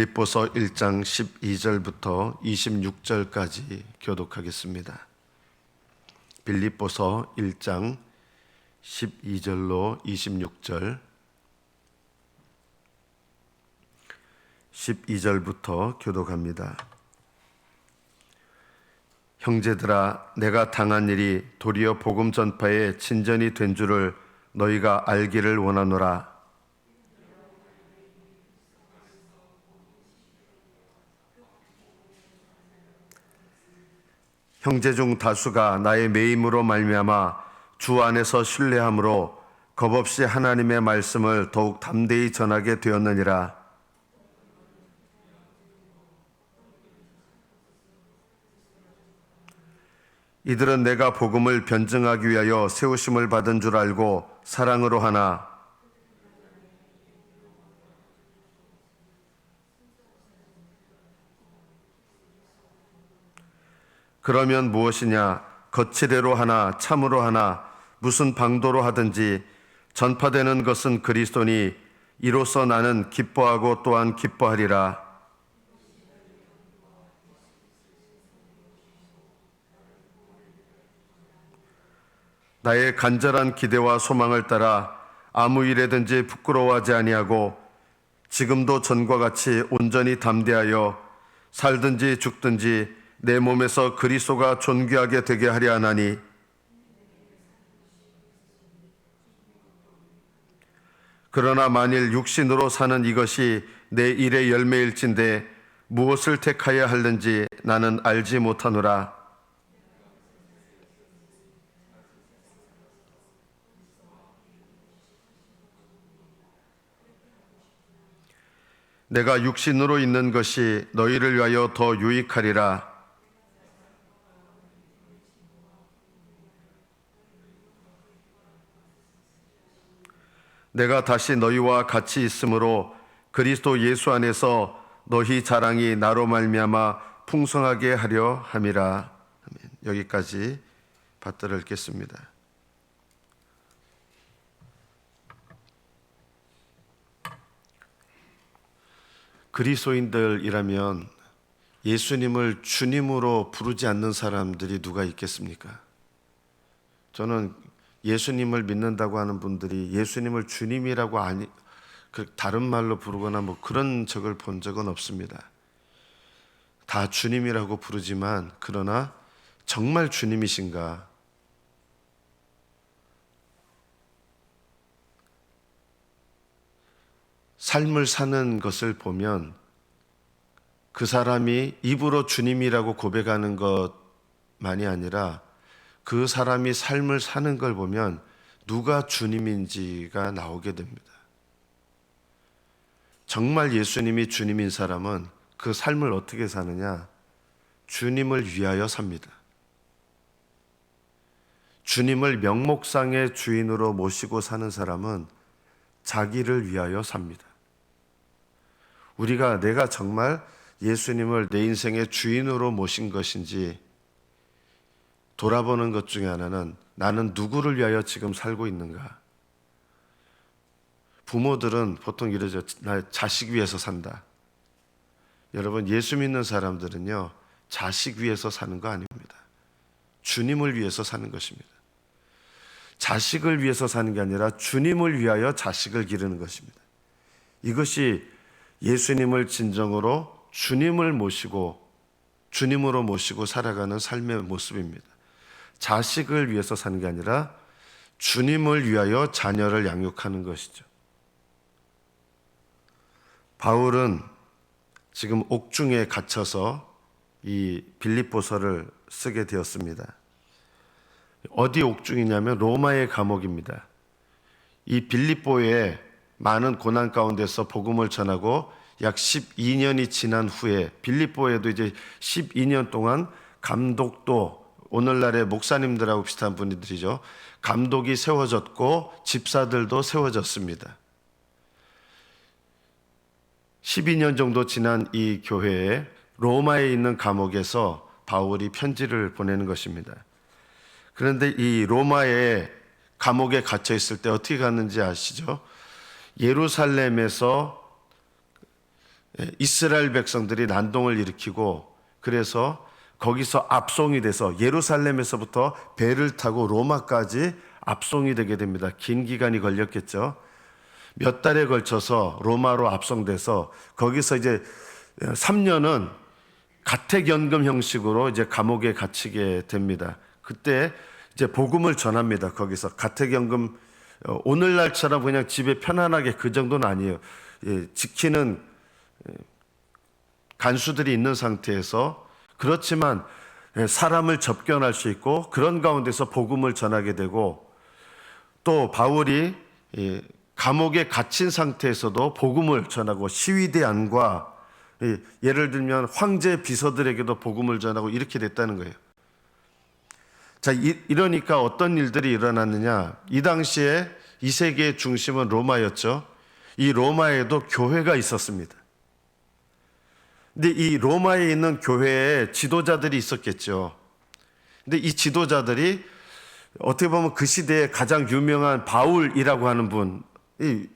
빌립보서 1장 12절부터 26절까지 교독하겠습니다. 빌립보서 1장 12절로 26절 12절부터 교독합니다. 형제들아 내가 당한 일이 도리어 복음 전파의 친전이 된 줄을 너희가 알기를 원하노라. 형제 중 다수가 나의 매임으로 말미암아 주 안에서 신뢰함으로 겁 없이 하나님의 말씀을 더욱 담대히 전하게 되었느니라. 이들은 내가 복음을 변증하기 위하여 세우심을 받은 줄 알고 사랑으로 하나 그러면 무엇이냐? 거칠애로 하나 참으로 하나 무슨 방도로 하든지 전파되는 것은 그리스도니 이로써 나는 기뻐하고 또한 기뻐하리라. 나의 간절한 기대와 소망을 따라 아무 일에든지 부끄러워하지 아니하고 지금도 전과 같이 온전히 담대하여 살든지 죽든지 내 몸에서 그리스도가 존귀하게 되게 하려 하나니 그러나 만일 육신으로 사는 이것이 내 일의 열매일진데 무엇을 택하여 할는지 나는 알지 못하노라 내가 육신으로 있는 것이 너희를 위하여 더 유익하리라. 내가 다시 너희와 같이 있으므로 그리스도 예수 안에서 너희 자랑이 나로 말미암아 풍성하게 하려 함이라. 여기까지 받들어 읽겠습니다. 그리스도인들이라면 예수님을 주님으로 부르지 않는 사람들이 누가 있겠습니까? 저는 예수님을 믿는다고 하는 분들이 예수님을 주님이라고 아니 그 다른 말로 부르거나 뭐 그런 적을 본 적은 없습니다. 다 주님이라고 부르지만 그러나 정말 주님이신가? 삶을 사는 것을 보면 그 사람이 입으로 주님이라고 고백하는 것만이 아니라 그 사람이 삶을 사는 걸 보면 누가 주님인지가 나오게 됩니다. 정말 예수님이 주님인 사람은 그 삶을 어떻게 사느냐? 주님을 위하여 삽니다. 주님을 명목상의 주인으로 모시고 사는 사람은 자기를 위하여 삽니다. 우리가 내가 정말 예수님을 내 인생의 주인으로 모신 것인지 돌아보는 것 중에 하나는 나는 누구를 위하여 지금 살고 있는가? 부모들은 보통 이러죠. 나 자식 위해서 산다. 여러분, 예수 믿는 사람들은요, 자식 위해서 사는 거 아닙니다. 주님을 위해서 사는 것입니다. 자식을 위해서 사는 게 아니라 주님을 위하여 자식을 기르는 것입니다. 이것이 예수님을 진정으로 주님을 모시고 주님으로 모시고 살아가는 삶의 모습입니다. 자식을 위해서 사는 게 아니라 주님을 위하여 자녀를 양육하는 것이죠. 바울은 지금 옥중에 갇혀서 이 빌립보서를 쓰게 되었습니다. 어디 옥중이냐면 로마의 감옥입니다. 이 빌립보에 많은 고난 가운데서 복음을 전하고 약 12년이 지난 후에 빌립보에도 이제 12년 동안 감독도 오늘날의 목사님들하고 비슷한 분들이죠. 감독이 세워졌고 집사들도 세워졌습니다. 12년 정도 지난 이 교회에 로마에 있는 감옥에서 바울이 편지를 보내는 것입니다. 그런데 이 로마의 감옥에 갇혀 있을 때 어떻게 갔는지 아시죠? 예루살렘에서 예, 이스라엘 백성들이 난동을 일으키고 그래서 거기서 압송이 돼서 예루살렘에서부터 배를 타고 로마까지 압송이 되게 됩니다. 긴 기간이 걸렸겠죠. 몇 달에 걸쳐서 로마로 압송돼서 거기서 이제 3년은 가택연금 형식으로 이제 감옥에 갇히게 됩니다. 그때 이제 복음을 전합니다. 거기서 가택연금 어, 오늘날처럼 그냥 집에 편안하게 그 정도는 아니에요. 예, 지키는 예, 간수들이 있는 상태에서 그렇지만 예, 사람을 접견할 수 있고 그런 가운데서 복음을 전하게 되고 또 바울이 예, 감옥에 갇힌 상태에서도 복음을 전하고 시위대 안과 예, 예를 들면 황제 비서들에게도 복음을 전하고 이렇게 됐다는 거예요. 자, 이, 이러니까 어떤 일들이 일어났느냐? 이 당시에 이 세계의 중심은 로마였죠. 이 로마에도 교회가 있었습니다. 근데 이 로마에 있는 교회에 지도자들이 있었겠죠. 근데 이 지도자들이 어떻게 보면 그 시대에 가장 유명한 바울이라고 하는 분, 이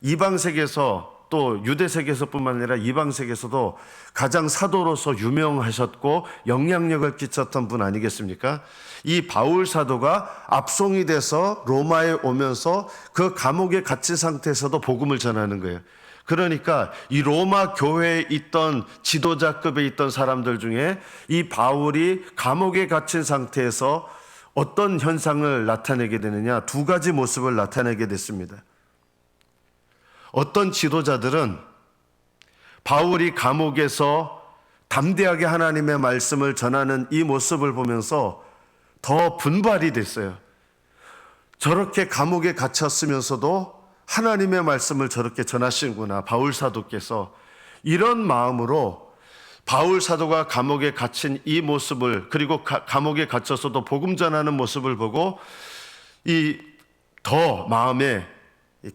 이방 세계에서 또 유대 세계에서뿐만 아니라 이방 세계에서도 가장 사도로서 유명하셨고 영향력을 끼쳤던 분 아니겠습니까? 이 바울 사도가 압송이 돼서 로마에 오면서 그 감옥에 갇힌 상태에서도 복음을 전하는 거예요. 그러니까 이 로마 교회에 있던 지도자급에 있던 사람들 중에 이 바울이 감옥에 갇힌 상태에서 어떤 현상을 나타내게 되느냐 두 가지 모습을 나타내게 됐습니다. 어떤 지도자들은 바울이 감옥에서 담대하게 하나님의 말씀을 전하는 이 모습을 보면서 더 분발이 됐어요. 저렇게 감옥에 갇혔으면서도 하나님의 말씀을 저렇게 전하시는구나. 바울 사도께서 이런 마음으로 바울 사도가 감옥에 갇힌 이 모습을 그리고 가, 감옥에 갇혀서도 복음 전하는 모습을 보고 이 더 마음에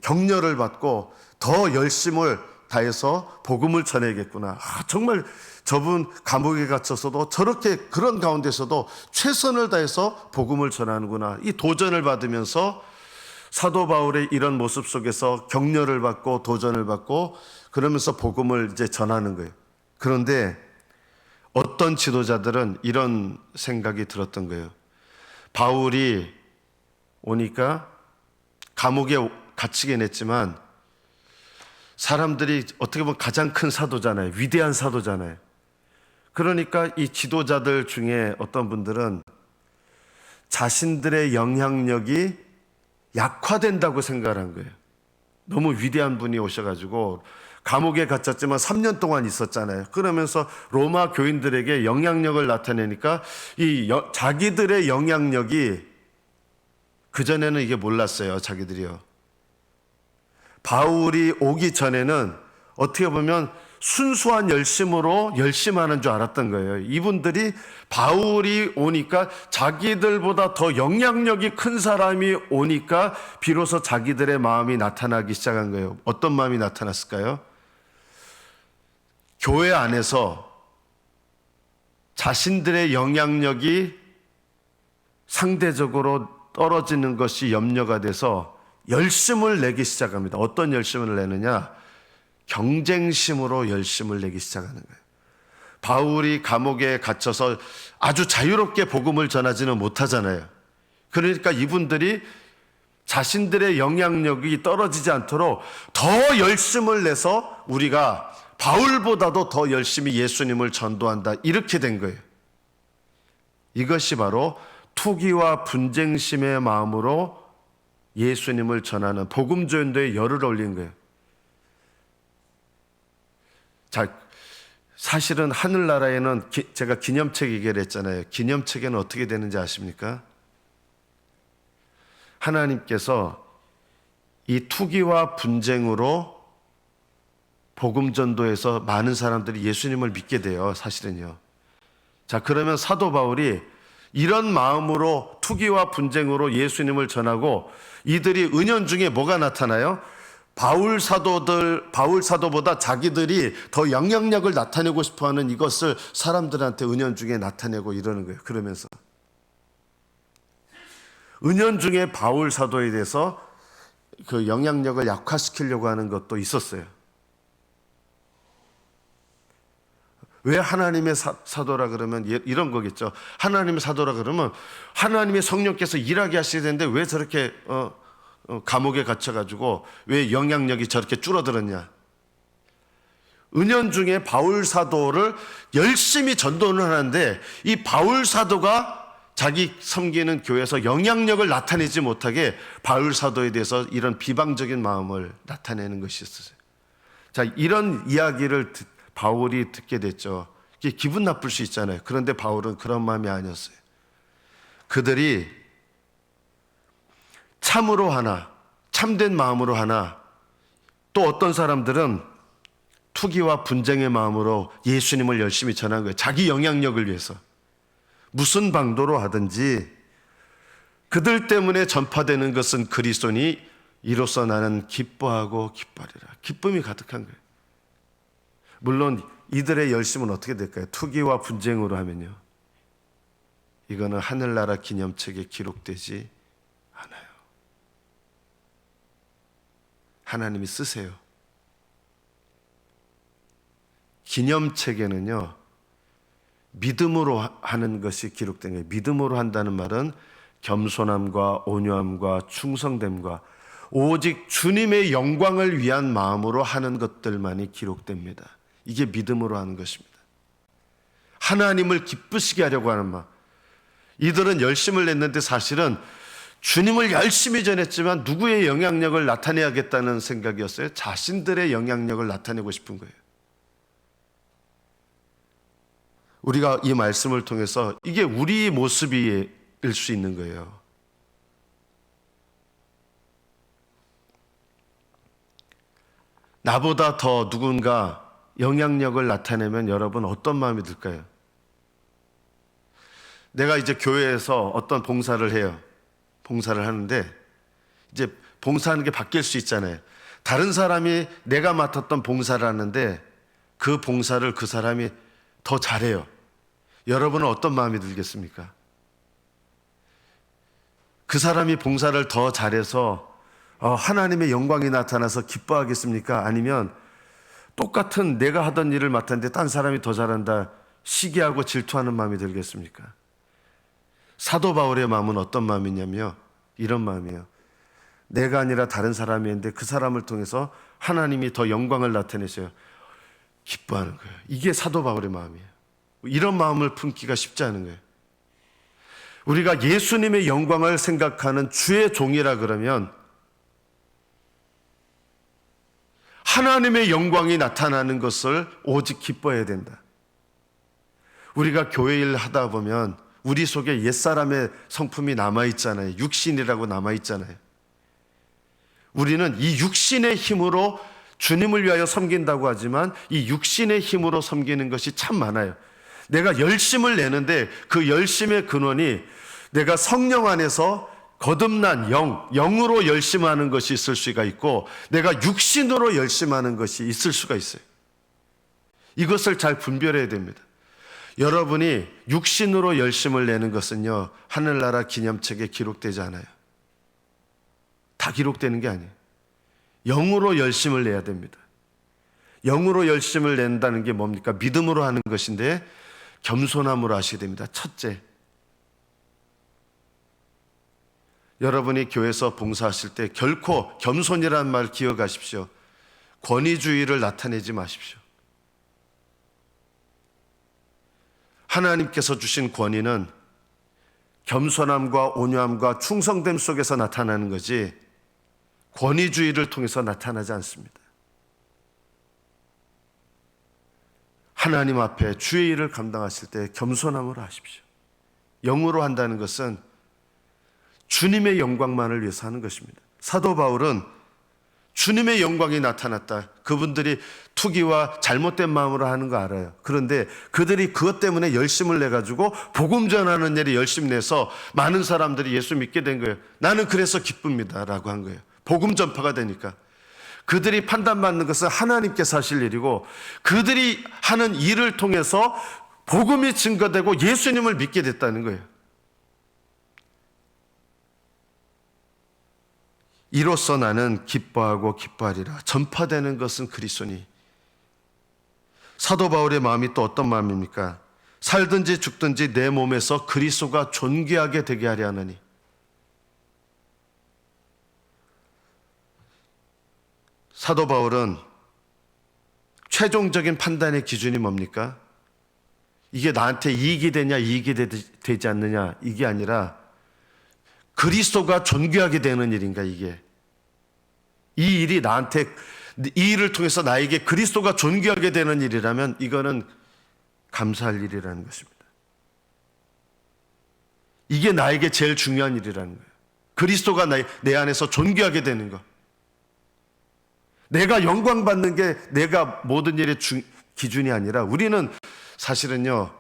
격려를 받고 더 열심을 다해서 복음을 전해야겠구나. 아, 정말 저분 감옥에 갇혀서도 저렇게 그런 가운데서도 최선을 다해서 복음을 전하는구나. 이 도전을 받으면서 사도 바울의 이런 모습 속에서 격려를 받고 도전을 받고 그러면서 복음을 이제 전하는 거예요. 그런데 어떤 지도자들은 이런 생각이 들었던 거예요. 바울이 오니까 감옥에 갇히게 냈지만 사람들이 어떻게 보면 가장 큰 사도잖아요. 위대한 사도잖아요. 그러니까 이 지도자들 중에 어떤 분들은 자신들의 영향력이 약화된다고 생각한 거예요. 너무 위대한 분이 오셔가지고 감옥에 갇혔지만 3년 동안 있었잖아요. 그러면서 로마 교인들에게 영향력을 나타내니까 이 여, 자기들의 영향력이 그전에는 이게 몰랐어요. 자기들이요. 바울이 오기 전에는 어떻게 보면 순수한 열심으로 열심하는 줄 알았던 거예요. 이분들이 바울이 오니까 자기들보다 더 영향력이 큰 사람이 오니까 비로소 자기들의 마음이 나타나기 시작한 거예요. 어떤 마음이 나타났을까요? 교회 안에서 자신들의 영향력이 상대적으로 떨어지는 것이 염려가 돼서 열심을 내기 시작합니다. 어떤 열심을 내느냐? 경쟁심으로 열심을 내기 시작하는 거예요. 바울이 감옥에 갇혀서 아주 자유롭게 복음을 전하지는 못하잖아요. 그러니까 이분들이 자신들의 영향력이 떨어지지 않도록 더 열심을 내서 우리가 바울보다도 더 열심히 예수님을 전도한다. 이렇게 된 거예요. 이것이 바로 투기와 분쟁심의 마음으로 예수님을 전하는 복음 전도에 열을 올린 거예요. 자, 사실은 하늘나라에는 기, 제가 기념책 얘기를 했잖아요. 기념책에는 어떻게 되는지 아십니까? 하나님께서 이 투기와 분쟁으로 복음 전도에서 많은 사람들이 예수님을 믿게 돼요. 사실은요. 자, 그러면 사도 바울이 이런 마음으로 투기와 분쟁으로 예수님을 전하고 이들이 은연 중에 뭐가 나타나요? 바울 사도들, 바울 사도보다 자기들이 더 영향력을 나타내고 싶어 하는 이것을 사람들한테 은연 중에 나타내고 이러는 거예요. 그러면서. 은연 중에 바울 사도에 대해서 그 영향력을 약화시키려고 하는 것도 있었어요. 왜 하나님의 사, 사도라 그러면 예- 이런 거겠죠. 하나님의 사도라 그러면 하나님의 성령께서 일하게 하셔야 되는데 왜 저렇게 어, 어, 감옥에 갇혀가지고 왜 영향력이 저렇게 줄어들었냐? 은연 중에 바울 사도를 열심히 전도를 하는데 이 바울 사도가 자기 섬기는 교회에서 영향력을 나타내지 못하게 바울 사도에 대해서 이런 비방적인 마음을 나타내는 것이 있었어요. 자, 이런 이야기를 듣- 바울이 듣게 됐죠. 기분 나쁠 수 있잖아요. 그런데 바울은 그런 마음이 아니었어요. 그들이 참으로 하나, 참된 마음으로 하나, 또 어떤 사람들은 투기와 분쟁의 마음으로 예수님을 열심히 전한 거예요. 자기 영향력을 위해서. 무슨 방도로 하든지 그들 때문에 전파되는 것은 그리스도니 이로써 나는 기뻐하고 기뻐하리라. 기쁨이 가득한 거예요. 물론 이들의 열심은 어떻게 될까요? 투기와 분쟁으로 하면요. 이거는 하늘나라 기념책에 기록되지 않아요. 하나님이 쓰세요. 기념책에는요, 믿음으로 하- 하는 것이 기록된 거예요. 믿음으로 한다는 말은 겸손함과 온유함과 충성됨과 오직 주님의 영광을 위한 마음으로 하는 것들만이 기록됩니다. 이게 믿음으로 하는 것입니다. 하나님을 기쁘시게 하려고 하는 마음. 이들은 열심을 냈는데 사실은 주님을 열심히 전했지만 누구의 영향력을 나타내야겠다는 생각이었어요. 자신들의 영향력을 나타내고 싶은 거예요. 우리가 이 말씀을 통해서 이게 우리 모습일 수 있는 거예요. 나보다 더 누군가 영향력을 나타내면 여러분 어떤 마음이 들까요? 내가 이제 교회에서 어떤 봉사를 해요. 봉사를 하는데 이제 봉사하는 게 바뀔 수 있잖아요. 다른 사람이 내가 맡았던 봉사를 하는데 그 봉사를 그 사람이 더 잘해요. 여러분은 어떤 마음이 들겠습니까? 그 사람이 봉사를 더 잘해서 어, 하나님의 영광이 나타나서 기뻐하겠습니까? 아니면 똑같은 내가 하던 일을 맡았는데 딴 사람이 더 잘한다 시기하고 질투하는 마음이 들겠습니까? 사도 바울의 마음은 어떤 마음이냐면요. 이런 마음이에요. 내가 아니라 다른 사람이었는데 그 사람을 통해서 하나님이 더 영광을 나타내셔요. 기뻐하는 거예요. 이게 사도 바울의 마음이에요. 이런 마음을 품기가 쉽지 않은 거예요. 우리가 예수님의 영광을 생각하는 주의 종이라 그러면 하나님의 영광이 나타나는 것을 오직 기뻐해야 된다. 우리가 교회 일 하다 보면 우리 속에 옛사람의 성품이 남아있잖아요. 육신이라고 남아있잖아요. 우리는 이 육신의 힘으로 주님을 위하여 섬긴다고 하지만 이 육신의 힘으로 섬기는 것이 참 많아요. 내가 열심을 내는데 그 열심의 근원이 내가 성령 안에서 거듭난 영, 영으로 열심하는 것이 있을 수가 있고 내가 육신으로 열심하는 것이 있을 수가 있어요. 이것을 잘 분별해야 됩니다. 여러분이 육신으로 열심을 내는 것은요, 하늘나라 기념책에 기록되지 않아요. 다 기록되는 게 아니에요. 영으로 열심을 내야 됩니다. 영으로 열심을 낸다는 게 뭡니까? 믿음으로 하는 것인데 겸손함으로 하셔야 됩니다. 첫째. 여러분이 교회에서 봉사하실 때 결코 겸손이라는 말 기억하십시오. 권위주의를 나타내지 마십시오. 하나님께서 주신 권위는 겸손함과 온유함과 충성됨 속에서 나타나는 거지 권위주의를 통해서 나타나지 않습니다. 하나님 앞에 주의 일을 감당하실 때 겸손함으로 하십시오. 영으로 한다는 것은 주님의 영광만을 위해서 하는 것입니다. 사도 바울은 주님의 영광이 나타났다. 그분들이 투기와 잘못된 마음으로 하는 거 알아요. 그런데 그들이 그것 때문에 열심을 내가지고 복음 전하는 일에 열심 내서 많은 사람들이 예수 믿게 된 거예요. 나는 그래서 기쁩니다. 라고 한 거예요. 복음 전파가 되니까. 그들이 판단받는 것은 하나님께서 하실 일이고 그들이 하는 일을 통해서 복음이 증거되고 예수님을 믿게 됐다는 거예요. 이로써 나는 기뻐하고 기뻐하리라. 전파되는 것은 그리스도니 사도 바울의 마음이 또 어떤 마음입니까? 살든지 죽든지 내 몸에서 그리스도가 존귀하게 되게 하려 하느니 사도 바울은 최종적인 판단의 기준이 뭡니까? 이게 나한테 이익이 되냐 이익이 되, 되지 않느냐 이게 아니라 그리스도가 존귀하게 되는 일인가 이게 이 일이 나한테 이 일을 통해서 나에게 그리스도가 존귀하게 되는 일이라면 이거는 감사할 일이라는 것입니다. 이게 나에게 제일 중요한 일이라는 거예요. 그리스도가 내, 내 안에서 존귀하게 되는 것. 내가 영광 받는 게 내가 모든 일의 주, 기준이 아니라 우리는 사실은요,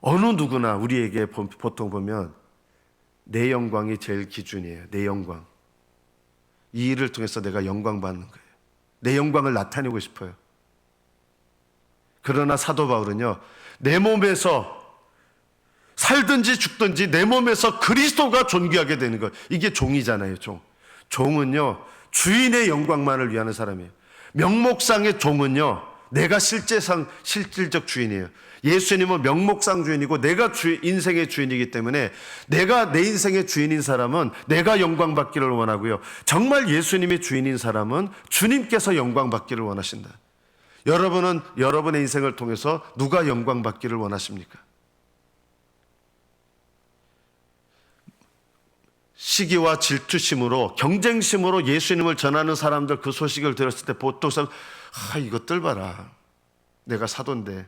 어느 누구나 우리에게 보- 보통 보면 내 영광이 제일 기준이에요. 내 영광. 이 일을 통해서 내가 영광 받는 거예요. 내 영광을 나타내고 싶어요. 그러나 사도 바울은요, 내 몸에서 살든지 죽든지 내 몸에서 그리스도가 존귀하게 되는 것. 이게 종이잖아요, 종. 종은요, 주인의 영광만을 위하는 사람이에요. 명목상의 종은요, 내가 실제상, 실질적 주인이에요. 예수님은 명목상 주인이고 내가 주, 인생의 주인이기 때문에 내가 내 인생의 주인인 사람은 내가 영광 받기를 원하고요. 정말 예수님이 주인인 사람은 주님께서 영광 받기를 원하신다. 여러분은 여러분의 인생을 통해서 누가 영광 받기를 원하십니까? 시기와 질투심으로 경쟁심으로 예수님을 전하는 사람들 그 소식을 들었을 때 보통 사람 아 이것들 봐라 내가 사돈데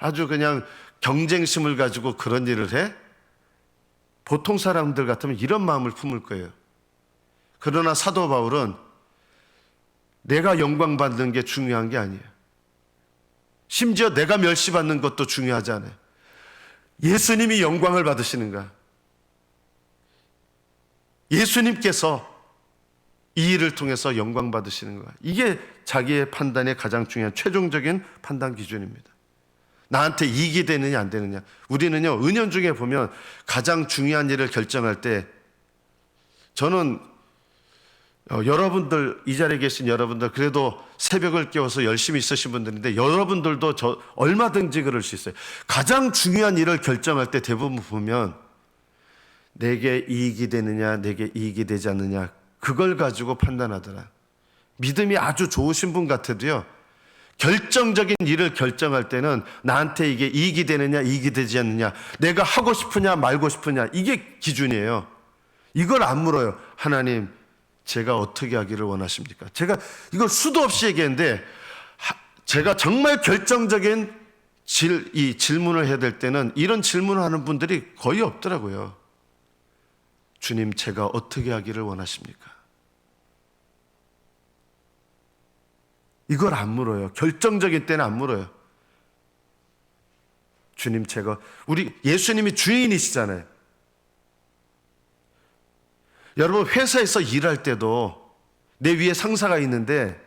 아주 그냥 경쟁심을 가지고 그런 일을 해? 보통 사람들 같으면 이런 마음을 품을 거예요. 그러나 사도 바울은 내가 영광 받는 게 중요한 게 아니에요. 심지어 내가 멸시받는 것도 중요하지 않아요. 예수님이 영광을 받으시는가? 예수님께서 이 일을 통해서 영광 받으시는 거야. 이게 자기의 판단의 가장 중요한 최종적인 판단 기준입니다. 나한테 이익이 되느냐 안 되느냐. 우리는요 은연 중에 보면 가장 중요한 일을 결정할 때 저는 어, 여러분들 이 자리에 계신 여러분들 그래도 새벽을 깨워서 열심히 있으신 분들인데 여러분들도 저 얼마든지 그럴 수 있어요. 가장 중요한 일을 결정할 때 대부분 보면 내게 이익이 되느냐, 내게 이익이 되지 않느냐, 그걸 가지고 판단하더라. 믿음이 아주 좋으신 분 같아도요, 결정적인 일을 결정할 때는 나한테 이게 이익이 되느냐, 이익이 되지 않느냐, 내가 하고 싶으냐, 말고 싶으냐, 이게 기준이에요. 이걸 안 물어요. 하나님, 제가 어떻게 하기를 원하십니까? 제가 이걸 수도 없이 얘기했는데, 하- 제가 정말 결정적인 질, 이 질문을 해야 될 때는 이런 질문을 하는 분들이 거의 없더라고요. 주님, 제가 어떻게 하기를 원하십니까? 이걸 안 물어요. 결정적인 때는 안 물어요. 주님, 제가, 우리 예수님이 주인이시잖아요. 여러분, 회사에서 일할 때도 내 위에 상사가 있는데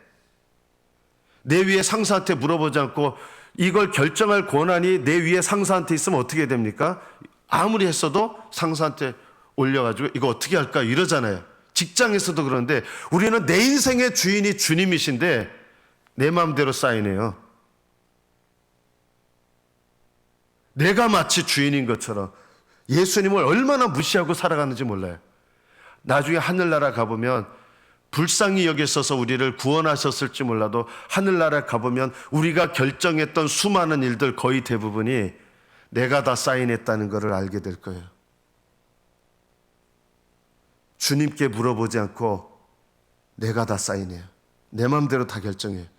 내 위에 상사한테 물어보지 않고 이걸 결정할 권한이 내 위에 상사한테 있으면 어떻게 됩니까? 아무리 했어도 상사한테 올려가지고 이거 어떻게 할까 이러잖아요. 직장에서도 그런데 우리는 내 인생의 주인이 주님이신데 내 마음대로 사인해요. 내가 마치 주인인 것처럼 예수님을 얼마나 무시하고 살아가는지 몰라요. 나중에 하늘나라 가보면 불쌍히 여기셔서 우리를 구원하셨을지 몰라도 하늘나라 가보면 우리가 결정했던 수많은 일들 거의 대부분이 내가 다 사인했다는 것을 알게 될 거예요. 주님께 물어보지 않고 내가 다 사인해요. 내 마음대로 다 결정해요.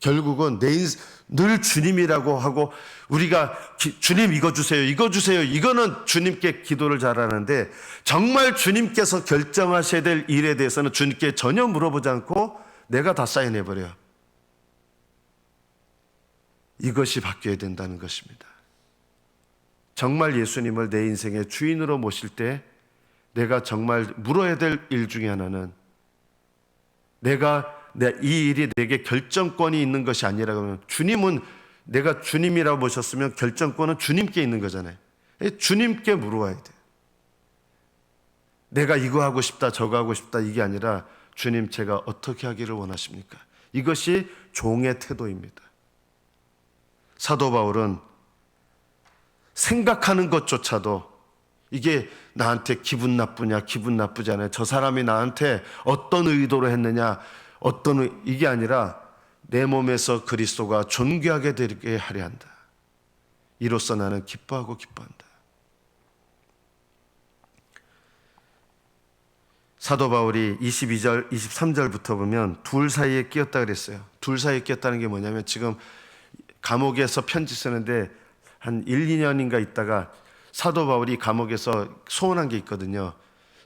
결국은 내 인생, 늘 주님이라고 하고 우리가 기- 주님 이거 주세요, 이거 주세요. 이거는 주님께 기도를 잘하는데 정말 주님께서 결정하셔야 될 일에 대해서는 주님께 전혀 물어보지 않고 내가 다 사인해 버려요. 이것이 바뀌어야 된다는 것입니다. 정말 예수님을 내 인생의 주인으로 모실 때 내가 정말 물어야 될 일 중에 하나는 내가 내- 이 일이 내게 결정권이 있는 것이 아니라 그러면 주님은 내가 주님이라고 모셨으면 결정권은 주님께 있는 거잖아요. 주님께 물어와야 돼. 내가 이거 하고 싶다, 저거 하고 싶다 이게 아니라 주님 제가 어떻게 하기를 원하십니까? 이것이 종의 태도입니다. 사도 바울은 생각하는 것조차도 이게 나한테 기분 나쁘냐, 기분 나쁘지 않아요. 저 사람이 나한테 어떤 의도로 했느냐, 어떤 의- 이게 아니라 내 몸에서 그리스도가 존귀하게 되게 하려 한다. 이로써 나는 기뻐하고 기뻐한다. 사도 바울이 22절, 23절부터 보면 둘 사이에 끼었다 그랬어요. 둘 사이에 끼었다는 게 뭐냐면 지금 감옥에서 편지 쓰는데 한 1, 2년인가 있다가 사도 바울이 감옥에서 소원한 게 있거든요.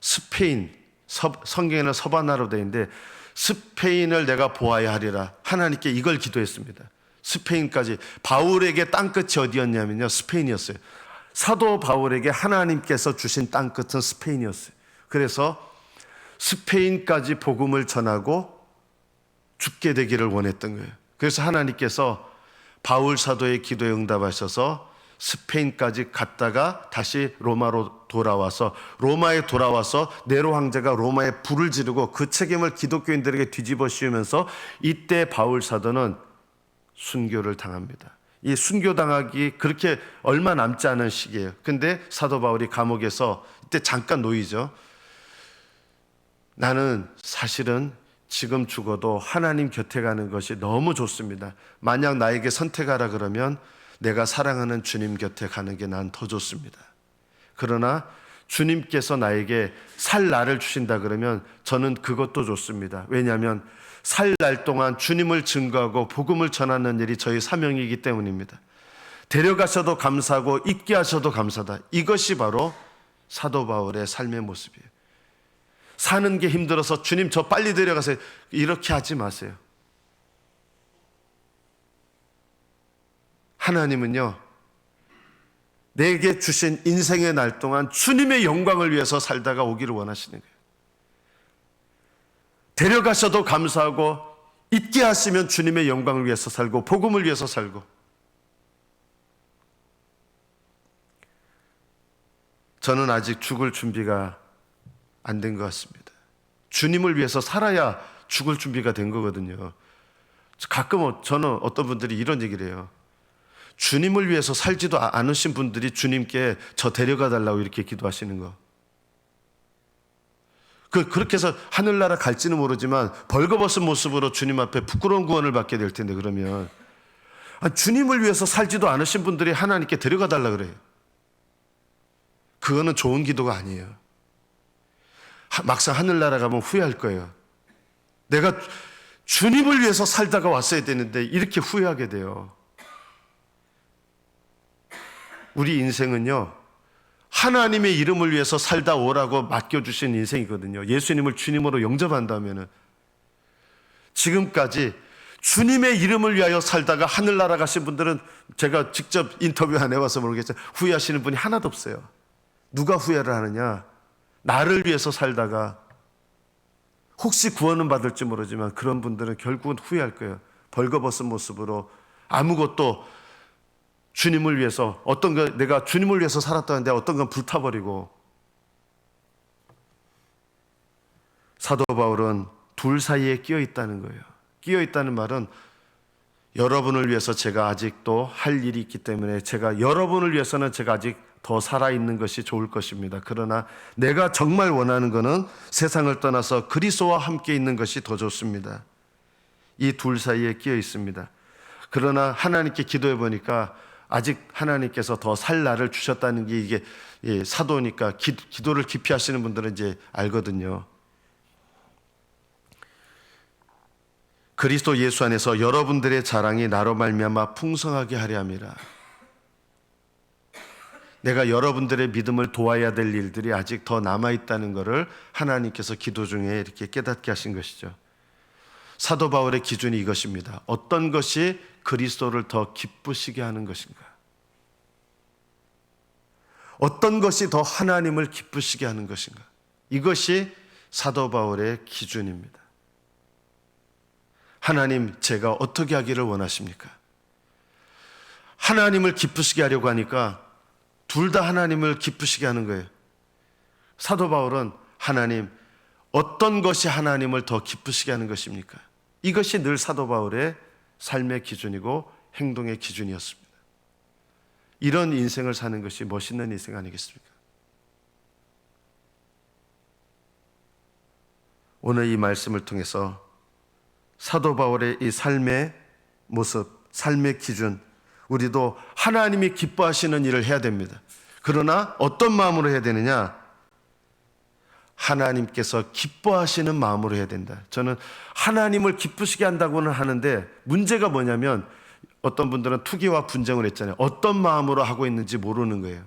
스페인, 서- 성경에는 서바나로 되어 있는데 스페인을 내가 보아야 하리라. 하나님께 이걸 기도했습니다. 스페인까지. 바울에게 땅끝이 어디였냐면요. 스페인이었어요. 사도 바울에게 하나님께서 주신 땅끝은 스페인이었어요. 그래서 스페인까지 복음을 전하고 죽게 되기를 원했던 거예요. 그래서 하나님께서 바울 사도의 기도에 응답하셔서 스페인까지 갔다가 다시 로마로 돌아와서 로마에 돌아와서 네로 황제가 로마에 불을 지르고 그 책임을 기독교인들에게 뒤집어 씌우면서 이때 바울 사도는 순교를 당합니다. 이 순교 당하기 그렇게 얼마 남지 않은 시기예요. 근데 사도 바울이 감옥에서 이때 잠깐 놓이죠. 나는 사실은 지금 죽어도 하나님 곁에 가는 것이 너무 좋습니다. 만약 나에게 선택하라 그러면 내가 사랑하는 주님 곁에 가는 게 난 더 좋습니다. 그러나 주님께서 나에게 살 날을 주신다 그러면 저는 그것도 좋습니다. 왜냐하면 살 날 동안 주님을 증거하고 복음을 전하는 일이 저희 사명이기 때문입니다. 데려가셔도 감사하고 있게 하셔도 감사다. 이것이 바로 사도 바울의 삶의 모습이에요. 사는 게 힘들어서 주님 저 빨리 데려가세요. 이렇게 하지 마세요. 하나님은요, 내게 주신 인생의 날 동안 주님의 영광을 위해서 살다가 오기를 원하시는 거예요. 데려가셔도 감사하고 있게 하시면 주님의 영광을 위해서 살고 복음을 위해서 살고 저는 아직 죽을 준비가 안 된 것 같습니다. 주님을 위해서 살아야 죽을 준비가 된 거거든요. 가끔 저는 어떤 분들이 이런 얘기를 해요. 주님을 위해서 살지도 아- 않으신 분들이 주님께 저 데려가 달라고 이렇게 기도하시는 거. 그, 그렇게 해서 하늘나라 갈지는 모르지만 벌거벗은 모습으로 주님 앞에 부끄러운 구원을 받게 될 텐데 그러면 아, 주님을 위해서 살지도 않으신 분들이 하나님께 데려가 달라 그래요. 그거는 좋은 기도가 아니에요. 하- 막상 하늘나라 가면 후회할 거예요. 내가 주님을 위해서 살다가 왔어야 되는데 이렇게 후회하게 돼요. 우리 인생은요, 하나님의 이름을 위해서 살다 오라고 맡겨주신 인생이거든요. 예수님을 주님으로 영접한다면 지금까지 주님의 이름을 위하여 살다가 하늘나라 가신 분들은 제가 직접 인터뷰 안 해봐서 모르겠지만 후회하시는 분이 하나도 없어요. 누가 후회를 하느냐? 나를 위해서 살다가 혹시 구원은 받을지 모르지만 그런 분들은 결국은 후회할 거예요. 벌거벗은 모습으로 아무것도 주님을 위해서 어떤 거 내가 주님을 위해서 살았다는데 어떤 건 불타버리고 사도 바울은 둘 사이에 끼어 있다는 거예요. 끼어 있다는 말은 여러분을 위해서 제가 아직도 할 일이 있기 때문에 제가 여러분을 위해서는 제가 아직 더 살아있는 것이 좋을 것입니다. 그러나 내가 정말 원하는 것은 세상을 떠나서 그리스도와 함께 있는 것이 더 좋습니다. 이 둘 사이에 끼어 있습니다. 그러나 하나님께 기도해 보니까 아직 하나님께서 더 살 날을 주셨다는 게 이게 예, 사도니까 기, 기도를 깊이 하시는 분들은 이제 알거든요. 그리스도 예수 안에서 여러분들의 자랑이 나로 말미암아 풍성하게 하려 함이라. 내가 여러분들의 믿음을 도와야 될 일들이 아직 더 남아 있다는 것을 하나님께서 기도 중에 이렇게 깨닫게 하신 것이죠. 사도 바울의 기준이 이것입니다. 어떤 것이 그리스도를 더 기쁘시게 하는 것인가? 어떤 것이 더 하나님을 기쁘시게 하는 것인가? 이것이 사도 바울의 기준입니다. 하나님, 제가 어떻게 하기를 원하십니까? 하나님을 기쁘시게 하려고 하니까 둘 다 하나님을 기쁘시게 하는 거예요. 사도 바울은 하나님, 어떤 것이 하나님을 더 기쁘시게 하는 것입니까? 이것이 늘 사도 바울의 삶의 기준이고 행동의 기준이었습니다. 이런 인생을 사는 것이 멋있는 인생 아니겠습니까? 오늘 이 말씀을 통해서 사도 바울의 이 삶의 모습, 삶의 기준, 우리도 하나님이 기뻐하시는 일을 해야 됩니다. 그러나 어떤 마음으로 해야 되느냐? 하나님께서 기뻐하시는 마음으로 해야 된다. 저는 하나님을 기쁘시게 한다고는 하는데 문제가 뭐냐면 어떤 분들은 투기와 분쟁을 했잖아요. 어떤 마음으로 하고 있는지 모르는 거예요.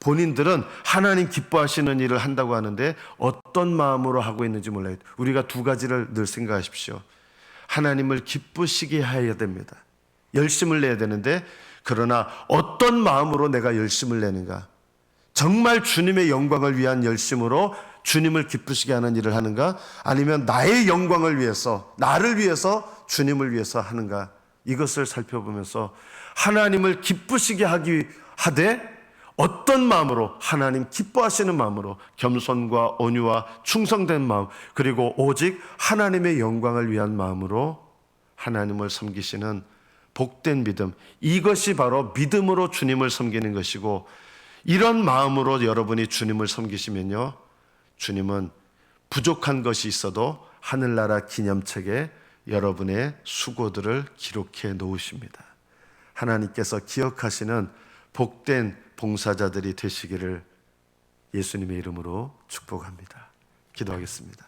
본인들은 하나님 기뻐하시는 일을 한다고 하는데 어떤 마음으로 하고 있는지 몰라요. 우리가 두 가지를 늘 생각하십시오. 하나님을 기쁘시게 해야 됩니다. 열심을 내야 되는데 그러나 어떤 마음으로 내가 열심을 내는가? 정말 주님의 영광을 위한 열심으로 주님을 기쁘시게 하는 일을 하는가? 아니면 나의 영광을 위해서, 나를 위해서, 주님을 위해서 하는가? 이것을 살펴보면서 하나님을 기쁘시게 하기 하되 어떤 마음으로 하나님 기뻐하시는 마음으로 겸손과 온유와 충성된 마음 그리고 오직 하나님의 영광을 위한 마음으로 하나님을 섬기시는 복된 믿음 이것이 바로 믿음으로 주님을 섬기는 것이고 이런 마음으로 여러분이 주님을 섬기시면요 주님은 부족한 것이 있어도 하늘나라 기념책에 여러분의 수고들을 기록해 놓으십니다. 하나님께서 기억하시는 복된 봉사자들이 되시기를 예수님의 이름으로 축복합니다. 기도하겠습니다.